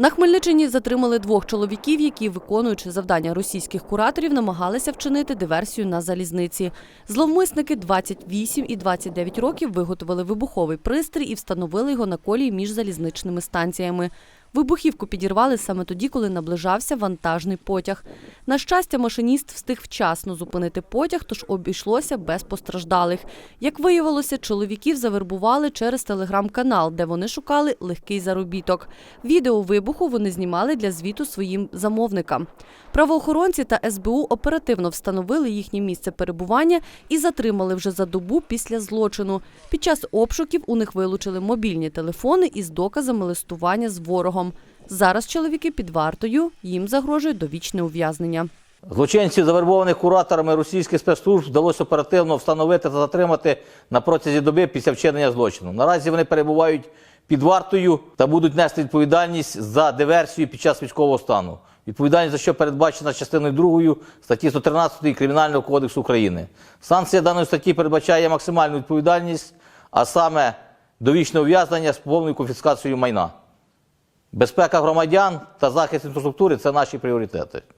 На Хмельниччині затримали двох чоловіків, які, виконуючи завдання російських кураторів, намагалися вчинити диверсію на залізниці. Зловмисники 28 і 29 років виготовили вибуховий пристрій і встановили його на колії між залізничними станціями. Вибухівку підірвали саме тоді, коли наближався вантажний потяг. На щастя, машиніст встиг вчасно зупинити потяг, тож обійшлося без постраждалих. Як виявилося, чоловіків завербували через телеграм-канал, де вони шукали легкий заробіток. Відео вибуху вони знімали для звіту своїм замовникам. Правоохоронці та СБУ оперативно встановили їхнє місце перебування і затримали вже за добу після злочину. Під час обшуків у них вилучили мобільні телефони із доказами листування з ворогом. Зараз чоловіки під вартою, їм загрожує довічне ув'язнення. Злочинців, завербованих кураторами російських спецслужб, вдалося оперативно встановити та затримати на протязі доби після вчинення злочину. Наразі вони перебувають під вартою та будуть нести відповідальність за диверсію під час військового стану. Відповідальність за що передбачена частиною 2 статті 113 Кримінального кодексу України. Санкція даної статті передбачає максимальну відповідальність, а саме довічне ув'язнення з повною конфіскацією майна. Безпека громадян та захист інфраструктури це наші пріоритети.